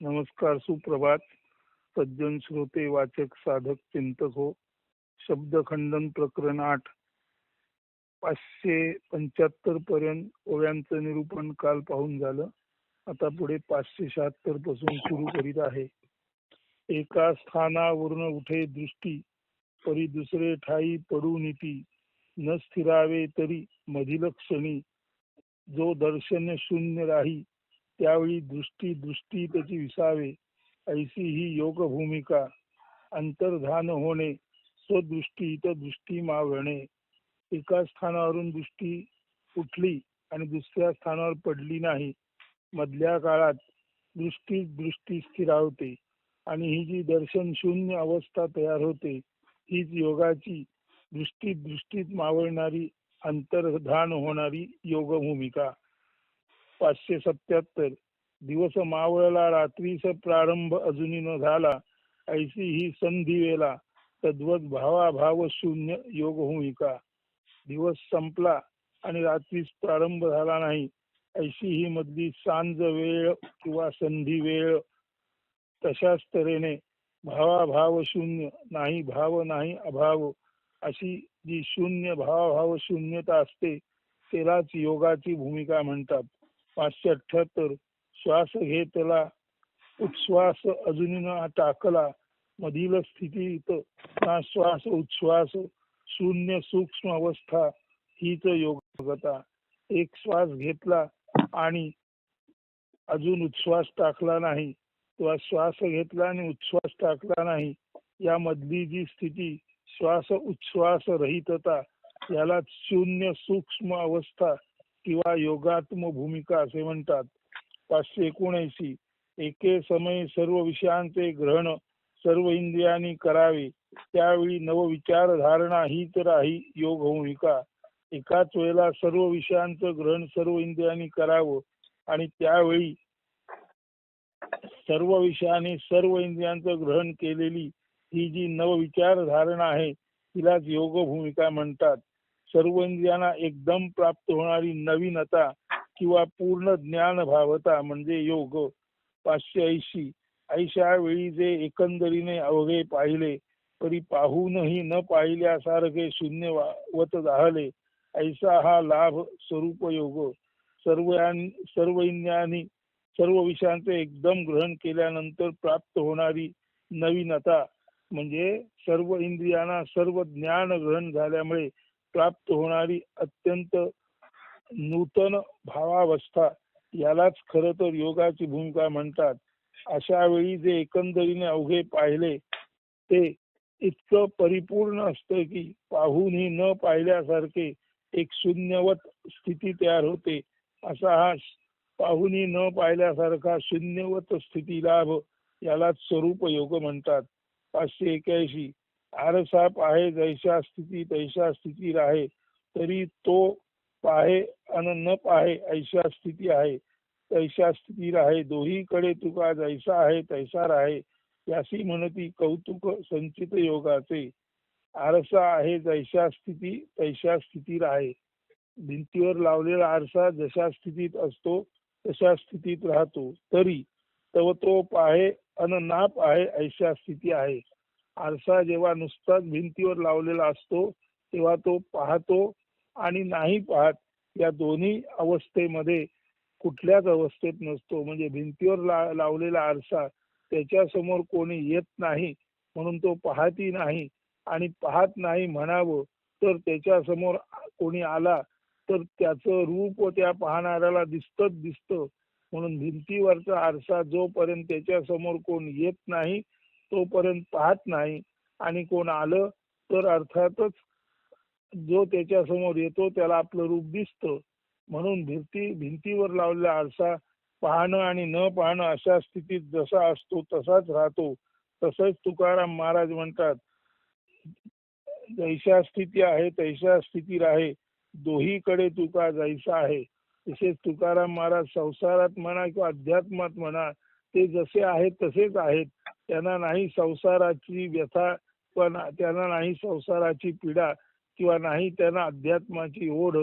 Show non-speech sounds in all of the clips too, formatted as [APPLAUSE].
नमस्कार सुप्रभात. सज्जन श्रोते वाचक साधक चिंतक हो. शब्दखंडन प्रकरण आठ. पाचशे पंच्याहत्तर पर्यंत ओव्यांचं निरूपण काल पाहून झालं. आता पुढे पाचशे शहात्तरपासून सुरू करीत आहे. एका स्थानावरून उठे दृष्टी परी दुसरे ठाई पडू नीती. न स्थिरावे तरी मधील क्षणी जो दर्शन शून्य राही त्यावेळी दृष्टी दृष्टी त्याची विसावे. ऐसी ही योग भूमिका अंतर्धान होणे. स्वदृष्टी इतर दृष्टी मावणे एका स्थानावरून दृष्टी उठली आणि दुसऱ्या स्थानावर पडली नाही. मधल्या काळात दृष्टी दृष्टी स्थिरावते आणि ही जी दर्शन शून्य अवस्था तयार होते हीच योगाची दृष्टी दृष्टीत मावळणारी अंतर्धान होणारी योग भूमिका पाचशे सत्याहत्तर दिवस मावळला रात्रीस प्रारंभ अजूनही न झाला ऐसी ही संधी वेला. तद्वत भावाभाव शून्य योग भूमिका दिवस संपला आणि रात्रीस प्रारंभ झाला नाही ऐशी ही मधली सांज वेळ किंवा संधी वेळ. तशाच तऱ्हेने भावाभाव शून्य नाही भाव नाही अभाव अशी जी शून्य भावाभाव शून्यता असते त्यालाच योगाची भूमिका म्हणतात. पाचशे अठ्याहत्तर श्वास घेतला उच्छ्वास अजून न टाकला. मधील स्थितीत ना श्वास उच्छ्वास शून्य सूक्ष्म अवस्था हीच योगता एक श्वास घेतला आणि अजून उच्छ्वास टाकला नाही. किंवा श्वास घेतला आणि उच्छ्वास टाकला नाही. या मधली जी स्थिती श्वास उच्छ्वास रहितता याला शून्य सूक्ष्म अवस्था किंवा योगात्म भूमिका असे म्हणतात. पाचशे एकोणऐंशी. एके समय सर्व विषयांचे ग्रहण सर्व इंद्रियांनी करावे. त्यावेळी नवविचार धारणा ही तर आहे योग भूमिका एकाच वेळेला सर्व विषयांचं ग्रहण सर्व इंद्रियांनी करावं आणि त्यावेळी सर्व विषयाने सर्व इंद्रियांचं ग्रहण केलेली ही जी नवविचार धारणा आहे तिलाच योग भूमिका म्हणतात. सर्व इंद्रियांना एकदम प्राप्त होणारी नवीनता किंवा पूर्ण ज्ञान भावता म्हणजे योग. पाचशे ऐंशी. ऐशा वेळी जे एकंदरीने अवघे पाहिले तरी पाहूनही न पाहिल्यासारखे शून्य वत जाहले ऐसा हा लाभ स्वरूप योग. सर्व सर्व इंद्रियांनी सर्व विषयांचे एकदम ग्रहण केल्यानंतर प्राप्त होणारी नवीनता म्हणजे सर्व इंद्रियांना सर्व ज्ञान ग्रहण झाल्यामुळे प्राप्त होणारी अत्यंत नूतन भावावस्था यालाच खर तर योगाची भूमिका म्हणतात. अशा वेळी जे एकंदरीने अवघे पाहिले ते इतकं परिपूर्ण असतं की पाहूनही न पाहिल्यासारखे एक शून्यवत स्थिती तयार होते. असा हा पाहूनही न पाहिल्यासारखा शून्यवत स्थिती लाभ यालाच स्वरूप योग म्हणतात. पाचशे एक्याऐंशी आरसा आहे जैशा स्थिती तैशा स्थिती राहे तरी तो पाहे अन न पाहे ऐशा स्थिती आहे. तैशा स्थिती राहे दोहीकडे तुका जैसा आहे तैसा राहे यासी म्हणती कौतुक संचित योगाचे. आरसा आहे जैशा स्थिती तैशा स्थिती राहे. भिंतीवर लावलेला आरसा जशा स्थितीत असतो तशा स्थितीत राहतो. तरी तव तो पाहे अन ना पाहे ऐशा स्थिती आहे. आरसा जेव्हा नुसताच भिंतीवर लावलेला असतो तेव्हा तो पाहतो आणि नाही पाहत या दोन्ही अवस्थेमध्ये कुठल्याच अवस्थेत नसतो. म्हणजे भिंतीवर ला लावलेला आरसा त्याच्यासमोर कोणी येत नाही म्हणून तो पाहती नाही. आणि पाहत नाही म्हणावं तर त्याच्यासमोर कोणी आला तर त्याचं रूप त्या पाहणाऱ्याला दिसतच दिसतं. म्हणून भिंतीवरचा आरसा जोपर्यंत त्याच्यासमोर कोण येत नाही तोपर्यंत पाहत नाही आणि कोण आलं तर अर्थातच जो त्याच्यासमोर येतो त्याला आपलं रूप दिसतं. म्हणून भिंती भिंतीवर लावलेला आरसा पाहणं आणि न पाहणं अशा स्थितीत जसा असतो तसाच राहतो. तसंच तुकाराम महाराज म्हणतात जैशा स्थिती आहे तैशा स्थिती राहे. दोहीकडे तुका जायचा आहे. तसेच तुकाराम महाराज संसारात म्हणा किंवा अध्यात्मात म्हणा ते जसे आहेत तसेच आहेत. त्यांना नाही संसाराची व्यथा किंवा त्यांना नाही संसाराची पीडा किंवा नाही त्यांना अध्यात्माची ओढ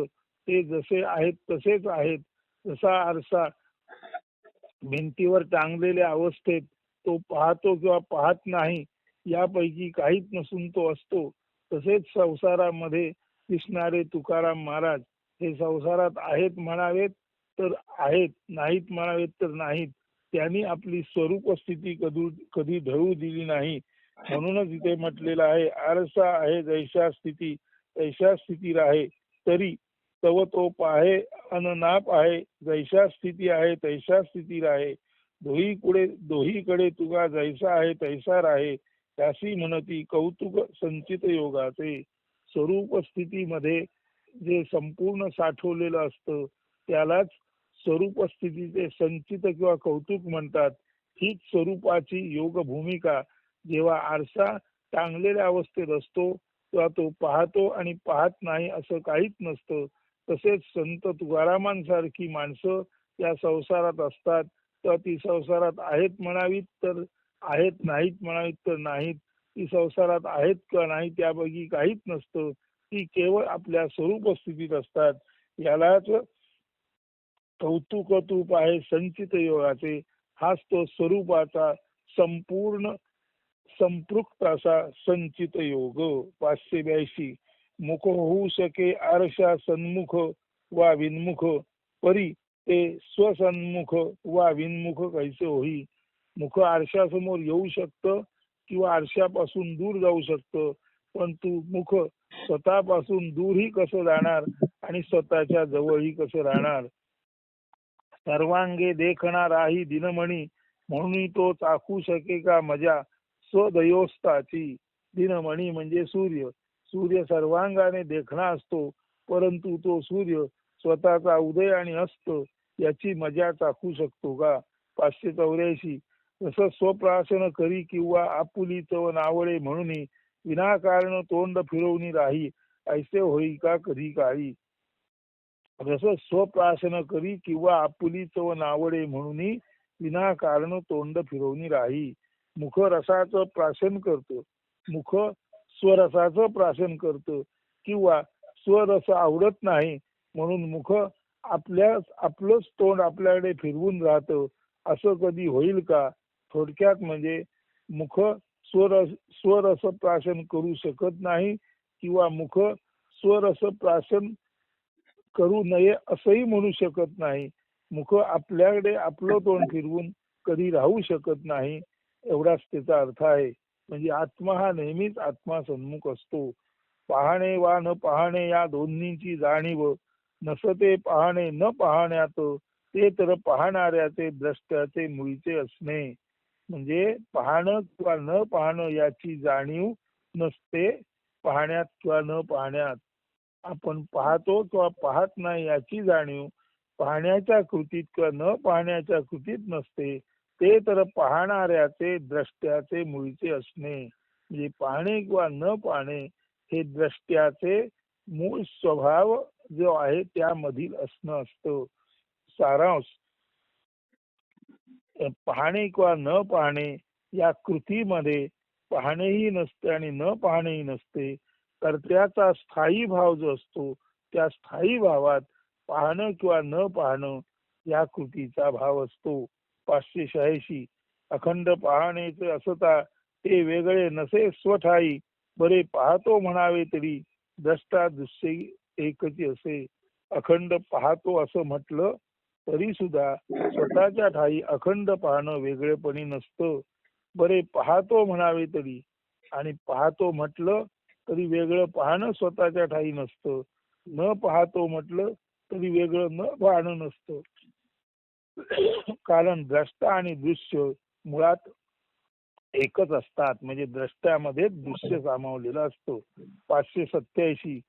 ते जसे आहेत तसेच आहेत. जसा आरसा भिंतीवर टांगलेल्या अवस्थेत तो पाहतो किंवा पाहत नाही यापैकी काहीच नसून तो असतो. तसेच संसारामध्ये दिसणारे तुकाराम महाराज हे संसारात आहेत म्हणावेत तर आहेत नाहीत म्हणावेत तर नाहीत. त्यांनी आपली स्वरूप स्थिती कधी कधी ढळू दिली नाही. म्हणूनच इथे म्हटलेलं आहे आरसा आहे जैशा स्थिती तैशा स्थिती राहे तरी तव तो पाहे अन नाप आहे जैशा स्थिती आहे तैशा स्थिती राहे. दोहीकडे दोहीकडे तुगा जैसा आहे तैसा राहे. त्याशी म्हणती कौतुक संचित योगाचे. स्वरूप स्थितीमध्ये जे संपूर्ण साठवलेलं असतं त्यालाच स्वरूप स्थितीचे संचित किंवा कौतुक म्हणतात हीच स्वरूपाची योग भूमिका जेव्हा आरसा टांगलेल्या अवस्थेत असतो तेव्हा तो पाहतो आणि पाहत नाही असं काहीच नसतं. तसेच संत तुकारामांसारखी माणसं या संसारात असतात. तेव्हा ती संसारात आहेत म्हणावीत तर आहेत नाहीत म्हणावीत तर नाहीत. ती संसारात आहेत किंवा नाही त्यापैकी काहीच नसतं. ती केवळ आपल्या स्वरूप स्थितीत असतात. यालाच कौतुक तूप आहे संचित योगाचे. हाच तो स्वरूपाचा संपूर्ण संपृक्त असा संचित योग. पाचशे ब्याऐंशी. मुख होऊ शके आरशा सन्मुख वा विन्मुख. परी ते स्वसन्मुख वा विन्मुख कैसे होई? मुख आरशासमोर येऊ शकतं किंवा आरशापासून दूर जाऊ शकतं पण तू मुख स्वतःपासून दूरही कसं जाणार आणि स्वतःच्या जवळही कसं राहणार? सर्वांगे देखणाराही दिनमणी म्हणून तो चाखू शके का मजा? स्वदयोस्ताची दिनमणी म्हणजे सूर्य. सूर्य सर्वांगाने देखणा असतो परंतु तो सूर्य स्वतःचा उदय आणि अस्त याची मजा चाखू शकतो का? पाचशे चौऱ्याऐंशी. जसं स्वप्राशन करी किंवा आपुली चव नावळे म्हणून विनाकारण तोंड फिरवणी राही ऐसे होई का कधी काळी? जसं स्वप्राशन करी किंवा आपुली चव नावडे म्हणून विनाकारण तोंड फिरवणी राही. मुख रसाचं प्राशन करतो. मुख स्वरसाचं प्राशन करतं. किंवा स्वरस आवडत नाही म्हणून मुख आपल्या आपलंच तोंड आपल्याकडे फिरवून राहतं. असं कधी होईल का? थोडक्यात म्हणजे मुख स्वरस स्वरस प्राशन करू शकत नाही किंवा मुख स्वरस प्राशन करू नये असंही म्हणू शकत नाही. मुख आपल्याकडे आपलं तोंड फिरवून कधी राहू शकत नाही एवढाच त्याचा अर्थ आहे. म्हणजे आत्मा हा नेहमीच आत्मा सन्मुख असतो. पाहणे वा न पाहणे या दोन्हीची जाणीव. नसते पाहणे न पाहण्यात ते तर पाहणाऱ्याचे द्रष्ट्याचे मुळीचे असणे. म्हणजे पाहणं किंवा न पाहणं याची जाणीव नसते. पाहण्यात किंवा न पाहण्यात. आपण पाहतो किंवा पाहत नाही याची जाणीव पाहण्याच्या कृतीत किंवा न पाहण्याच्या कृतीत नसते. ते तर पाहणाऱ्याचे द्रष्ट्याचे मुळीचे असणे. म्हणजे पाहणे किंवा न पाहणे हे द्रष्ट्याचे मूळ स्वभाव जो आहे त्यामधील असणं असतं. सारांश. पाहणे किंवा न पाहणे या कृतीमध्ये पाहणेही नसते आणि न पाहणेही नसते. कर्त्याचा स्थायी भाव जो असतो त्या स्थायी भावात पाहणं किंवा न पाहणं या कृतीचा भाव असतो. पाचशे शहाऐंशी अखंड पाहण्याचे असता ते वेगळे नसे स्वठाई बरे पाहतो म्हणावे तरी दृष्टा दृश्य एकची असे. अखंड पाहतो असं म्हटलं तरी सुद्धा स्वतःच्या ठाई अखंड पाहणं वेगळेपणी नसतं. बरे पाहतो म्हणावे तरी आणि पाहतो म्हटलं तरी वेगळं पाहणं स्वतःच्या ठाई नसतं. न पाहतो म्हटलं तरी वेगळं न पाहणं नसतं. कारण द्रष्टा आणि दृश्य मुळात एकच असतात. म्हणजे द्रष्ट्यामध्ये दृश्य सामावलेलं असतो. पाचशे सत्याऐंशी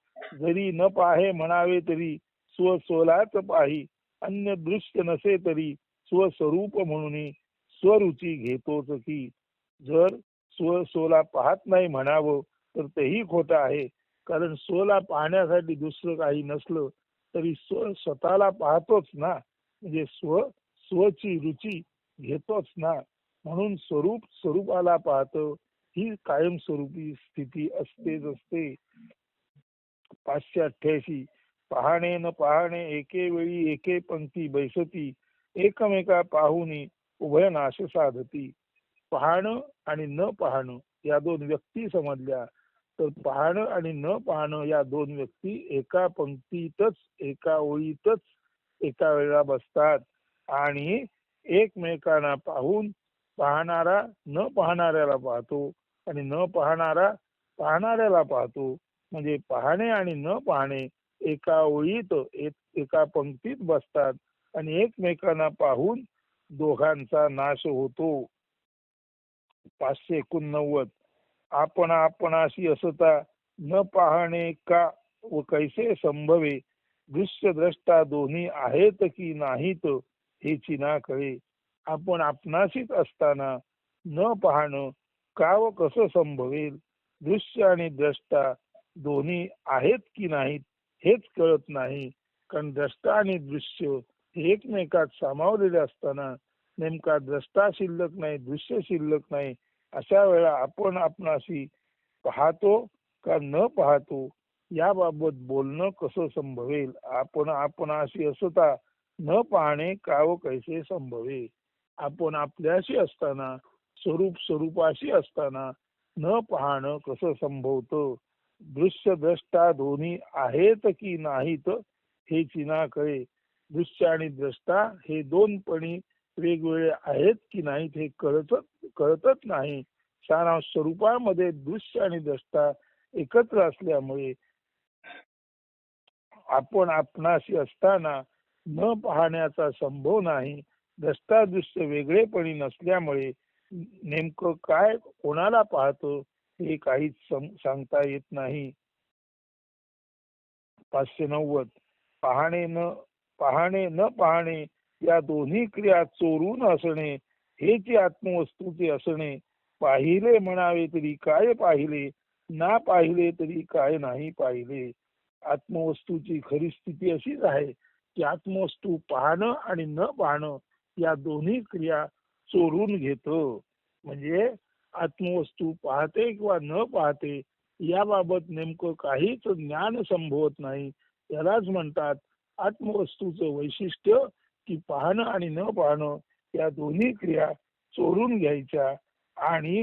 जरी न पाहे म्हणावे तरी स्वस्वलाच पाही. अन्य दृश्य नसे तरी स्वस्वरूप म्हणून स्वरुची घेतोच की जर स्व सोला पाहत नाही म्हणावं तर तेही खोटं आहे. कारण स्वला पाहण्यासाठी दुसरं काही नसलं तरी स्व स्वतःला पाहतोच ना. म्हणजे स्व स्वची रुची घेतोच ना. म्हणून स्वरूप स्वरूपाला पाहतो. ही कायमस्वरूपी स्थिती असतेच असते. पाचशे अठ्ठ्याऐंशी पाहणे न पाहणे एके वेळी एके पंक्ती बैसती एकमेका पाहुनी उभय नाश साधती. पाहणं आणि न पाहणं या दोन व्यक्ती समजल्या. तर पाहणं आणि न पाहणं या दोन व्यक्ती एका पंक्तीतच एका ओळीतच एका वेळेला बसतात. आणि एकमेकांना पाहून पाहणारा न पाहणाऱ्याला पाहतो आणि न पाहणारा पाहणाऱ्याला पाहतो. म्हणजे पाहणे आणि न पाहणे एका ओळीत एक- एका पंक्तीत बसतात आणि एकमेकांना पाहून दोघांचा नाश होतो. पाचशे एकोणनव्वद आपण आपणाशी असता न पाहणे का व कैसे संभवे? दृश्य द्रष्टा दोन्ही आहेत की नाहीत हे चिना कळे. आपण आपणाशीच असताना न पाहणं का व कसं संभवेल? दृश्य आणि द्रष्टा दोन्ही आहेत की नाहीत हेच कळत नाही. कारण द्रष्टा आणि दृश्य हे एकमेकात सामावलेले असताना नेमका द्रष्टा शिल्लक नाही दृश्य शिल्लक नाही अशा वेळा आपण आपणाशी पाहतो का न पाहतो याबाबत बोलणं कसं संभवेल? आपण आपणाशी असता न पाहणे का व कैसे संभवे? आपण आपल्याशी असताना स्वरूप स्वरूपाशी असताना न पाहणं कसं संभवतं? दृश्य द्रष्टा दोन्ही आहेत की नाहीत हे चिना कळे दृश्य आणि द्रष्टा हे दोनपणी पणी वेगवेगळे आहेत की नाहीत हे कळतच कळतच नाही. सारा स्वरूपामध्ये दृश्य आणि द्रष्टा एकत्र असल्यामुळे आपण आपणाशी असताना न पाहण्याचा संभव नाही. द्रष्टा दृश्य वेगळेपणी नसल्यामुळे नेमकं काय कोणाला पाहतो हे काहीच सांगता येत नाही. पाचशे नव्वद. पाहणे न पाहणे न पाहणे या दोन्ही क्रिया चोरून असणे हेच आत्मवस्तूचे असणे. पाहिले म्हणावे तरी काय पाहिले ना पाहिले तरी काय नाही पाहिले. आत्मवस्तूची खरी स्थिती अशीच आहे की आत्मवस्तू पाहणं आणि न पाहणं या दोन्ही क्रिया चोरून घेत. म्हणजे आत्मवस्तू पाहते किंवा न पाहते याबाबत नेमकं काहीच ज्ञान संभवत नाही. यालाच म्हणतात आत्मवस्तूचं वैशिष्ट्य की पाहणं आणि न पाहणं या दोन्ही क्रिया चोरून घ्यायच्या. आणि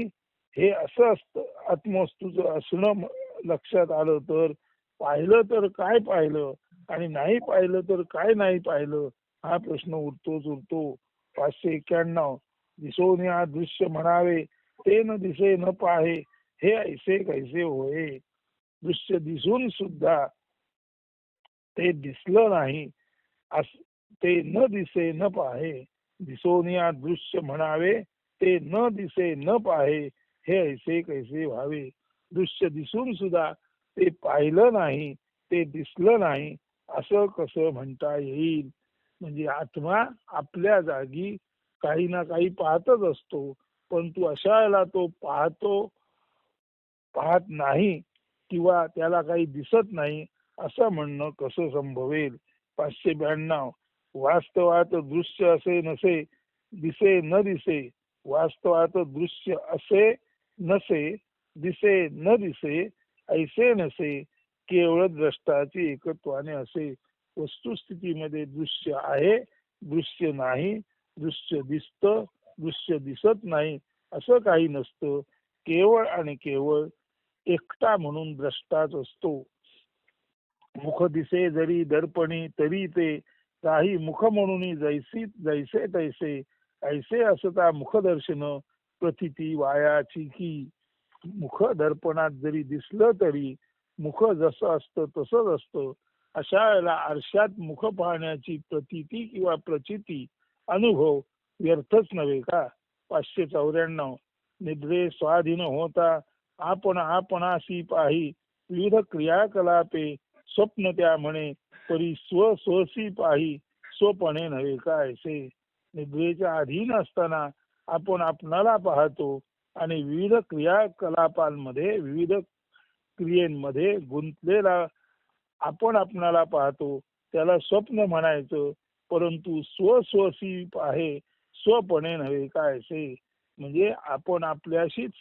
हे असं असतं आत्मवस्तूचं असणं लक्षात आलं तर पाहिलं तर काय पाहिलं आणि नाही पाहिलं तर काय नाही पाहिलं हा प्रश्न उरतोच उरतो. पाचशे एक्क्याण्णव दिसोन या दृश्य म्हणावे ते न दिसे न पाहे हे ऐसे कैसे होय? दृश्य दिसून सुद्धा ते दिसलं नाही ते न दिसे न पाहे. दिसोनिया दृश्य म्हणावे ते न दिसे न पाहे. हे ऐसे कैसे व्हावे? दृश्य दिसून सुद्धा ते पाहिलं नाही ते दिसलं नाही असं कसं म्हणता येईल? म्हणजे आत्मा आपल्या जागी काही ना काही पाहतच असतो परंतु अशा वेळेला तो पाहतो पाहत नाही किंवा त्याला काही दिसत नाही असं म्हणणं कसं संभवेल? पाचशे ब्याण्णव. वास्तवात दृश्य असे नसे दिसे न दिसे वास्तवात दृश्य असे नसे दिसे न दिसे ऐसे नसे केवळ द्रष्टाची एकत्वाने असे वस्तुस्थितीमध्ये दृश्य आहे दृश्य नाही दृश्य दिसत दृश्य दिसत नाही असं काही नसतं केवळ आणि केवळ एकटा म्हणून द्रष्टाच असतो. मुख दिसे जरी दर्पणी तरी ते काही मुख म्हणून जैसी जैसे तैसे ऐसे असता मुखदर्शन प्रतिती वायाची की. मुख दर्पणात जरी दिसलं तरी मुख जसं असतं तसंच असतं. अशा वेळेला आरशात मुख पाहण्याची प्रतीती किंवा प्रचिती अनुभव व्यर्थच नव्हे का? पाचशे चौऱ्याण्णव. निद्रे स्वाधीन होता आपण आपणाशी पाही. विविध क्रियाकलापे स्वप्न त्या म्हणे परी स्व स्वसी पाही स्वपणे नव्हे काय ऐसे निद्रेच्या अधीन असताना आपण आपणाला पाहतो आणि विविध क्रियाकलापांमध्ये विविध क्रियेमध्ये गुंतलेला आपण आपणाला पाहतो. त्याला स्वप्न म्हणायचं परंतु स्वस्वसी आहे स्वपणे नव्हे काय असे? म्हणजे आपण आपल्याशीच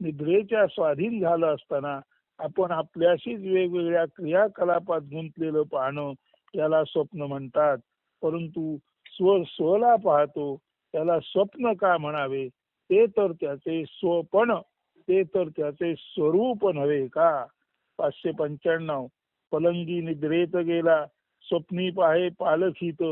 निद्रेच्या स्वाधीन झालं असताना आपण आपल्याशीच वेगवेगळ्या क्रियाकलापात गुंतलेलं पाहणं याला स्वप्न म्हणतात. परंतु स्व स्वला पाहतो त्याला स्वप्न का म्हणावे? ते तर त्याचे स्वपण ते तर त्याचे स्वरूप नव्हे का? पाचशे पंच्याण्णव. पलंगी निद्रेत गेला. स्वप्नी पाहे पालखीत.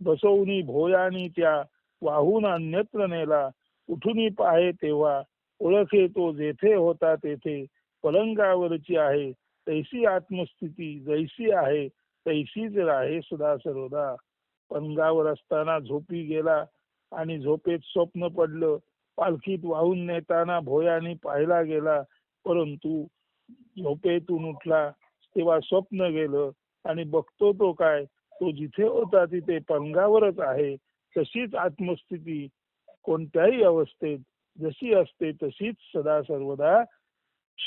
बसवनी भोयानी त्या. वाहून अन्यत्र नेला. उठून पाहे तेव्हा. ओळखे तो जेथे होता तेथे. पलंगावरची आहे तैसी आत्मस्थिती जैसी आहे तैसीच राहे सदा सर्वदा पलंगावर असताना झोपी गेला आणि झोपेत स्वप्न पडलं. पालखीत वाहून नेताना भोयाने पाहिला गेला परंतु झोपेतून उठला. तेव्हा स्वप्न गेलं आणि बघतो तो काय? तो जिथे होता तिथे पलंगावरच आहे. तशीच आत्मस्थिती कोणत्याही अवस्थेत जशी असते तशीच सदा सर्वदा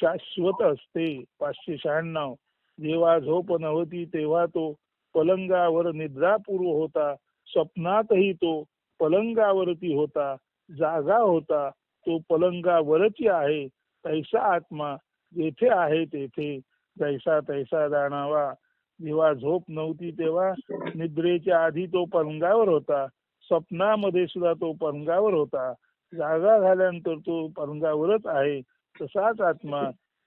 शाश्वत असते. पाचशे शहाण्णव. जेव्हा झोप नव्हती तेव्हा तो पलंगावर निद्रापूर्व होता. स्वप्नातही तो पलंगावरती होता. जागा होता. तो पलंगावरची आहे. तैसा आत्मा जेथे आहे तेथे. जैसा तैसा जाणावा. जेव्हा झोप नव्हती तेव्हा निद्रेच्या आधी तो पलंगावर होता. स्वप्नामध्ये सुद्धा तो पलंगावर होता. जागा झाल्यानंतर तो पलंगावरच आहे. तसाच आत्मा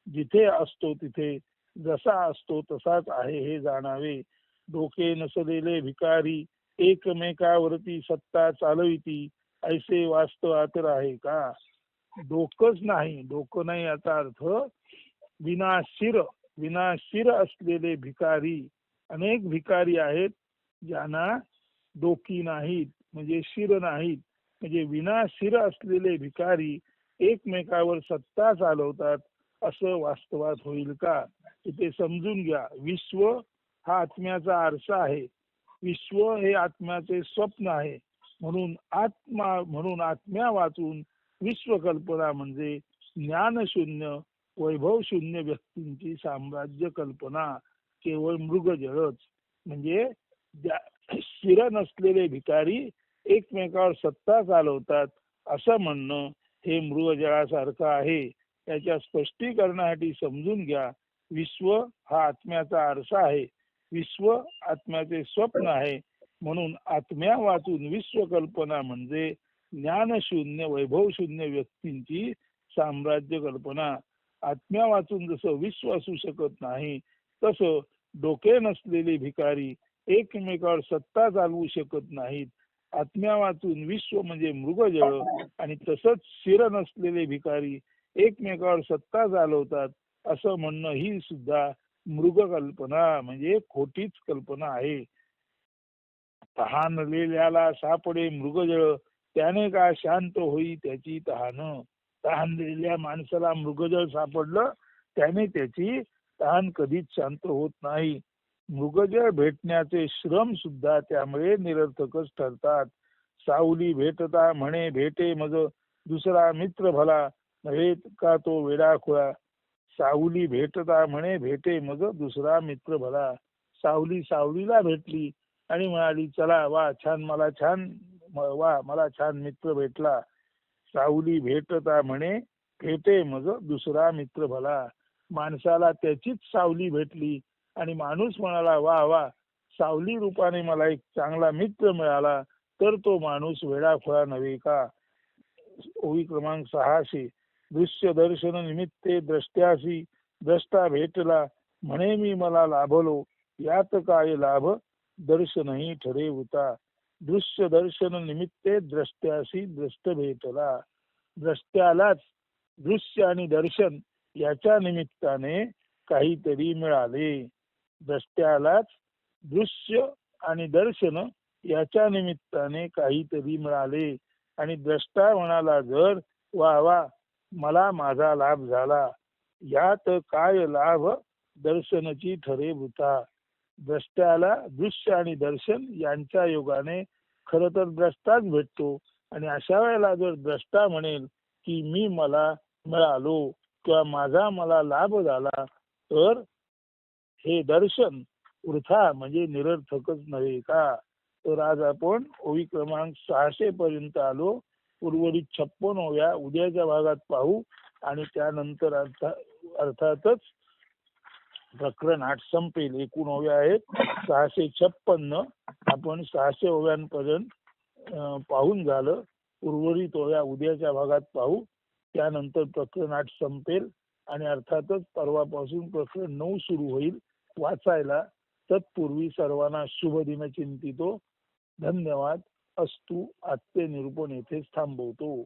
जिथे असतो तिथे जसा असतो तसाच आहे हे जाणावे. डोके नसलेले भिकारी एकमेकावरती सत्ता चालविती ऐसे वास्तवात आहे का? डोकंच नाही. डोकं नाही याचा अर्थ विनाशिर विनाशिर असलेले भिकारी. अनेक भिकारी आहेत ज्यांना डोकी नाहीत म्हणजे शिर नाहीत. म्हणजे विनाशिर असलेले भिकारी एकमेकावर सत्ता चालवतात असं वास्तवात होईल का? ते समजून घ्या विश्व हा आत्म्याचा आरसा आहे. विश्व हे आत्म्याचे स्वप्न आहे. म्हणून आत्मा म्हणून आत्म्या वाचून विश्वकल्पना म्हणजे ज्ञानशून्य वैभव शून्य व्यक्तींची साम्राज्य कल्पना केवळ मृगजळच म्हणजे शिर [CLEARS THROAT] स्थिर नसलेले भिकारी एकमेकावर सत्ता चालवतात असं म्हणणं हे मृगजळासारखं आहे त्याच्या स्पष्टीकरणासाठी समजून घ्या विश्व हा आत्म्याचा आरसा आहे विश्व आत्म्याचे स्वप्न आहे म्हणून आत्म्या वाचून विश्वकल्पना म्हणजे ज्ञानशून्य वैभवशून्य व्यक्तींची साम्राज्य कल्पना. आत्म्या वाचून जसं विश्व असू शकत नाही तसं डोके नसलेले भिकारी एकमेकावर सत्ता चालवू शकत नाहीत आत्म्या वाचून विश्व म्हणजे मृगजळ आणि तसंच शिर नसलेले भिकारी एकमेकावर सत्ता चालवतात असं म्हणणं ही सुद्धा मृग कल्पना म्हणजे खोटीच कल्पना आहे. तहानलेल्याला सापडे मृगजळ त्याने का शांत होई त्याची तहान? तहानलेल्या माणसाला मृगजळ सापडलं त्याने त्याची तहान कधीच शांत होत नाही. मृगजळ भेटण्याचे श्रम सुद्धा त्यामुळे निरर्थकच ठरतात. सावली भेटता म्हणे भेटे मग दुसरा मित्र भला नव्हे का तो वेडाखुळा? सावली भेटता म्हणे भेटे मग दुसरा मित्र भला. सावली सावलीला भेटली आणि म्हणाली चला वा छान मला छान वा मला छान मित्र भेटला. सावली भेटता म्हणे भेटे मग दुसरा मित्र भला. माणसाला त्याचीच सावली भेटली. आणि माणूस म्हणाला वा वा सावली रूपाने मला एक चांगला मित्र मिळाला तर तो माणूस वेडाखोळा नव्हे का? ओवी क्रमांक सहाशे. दृश्य दर्शन निमित्ते द्रष्ट्याशी द्रष्टा भेटला म्हणे मी मला लाभलो. यात काय लाभ? दर्शनही ठरे होता दृश्य दर्शन निमित्ते द्रष्ट्याशी द्रष्ट भेटला. द्रष्ट्यालाच दृश्य आणि दर्शन याच्या निमित्ताने काहीतरी मिळाले. द्रष्ट्यालाच दृश्य आणि दर्शन याच्या निमित्ताने काहीतरी मिळाले. आणि द्रष्टा म्हणाला जर वा वा मला माझा लाभ झाला. यात काय लाभ? दर्शनाची ठरे भूता द्रष्ट्याला दृश्य आणि दर्शन यांच्या योगाने खर तर द्रष्टाच भेटतो. आणि अशा वेळेला जर द्रष्टा म्हणेल की मी मला मिळालो किंवा माझा मला लाभ झाला तर हे दर्शन वृथा म्हणजे निरर्थकच नव्हे का? तर आज आपण ओवी क्रमांक सहाशे पर्यंत आलो. उर्वरित छप्पन ओव्या उद्याच्या भागात पाहू. आणि त्यानंतर अर्थातच प्रकरण आठ संपेल. एकूण ओव्या आहेत सहाशे छप्पन्न आपण सहाशे ओव्यांपर्यंत पाहून झालं. उर्वरित ओव्या उद्याच्या भागात पाहू. त्यानंतर प्रकरण आठ संपेल. आणि अर्थातच परवापासून प्रकरण नऊ सुरू होईल. वाचायला तत्पूर्वी सर्वांना शुभ दिन चिंतितो धन्यवाद. अस्तु आजचे निरूपण येथेच थांबवतो.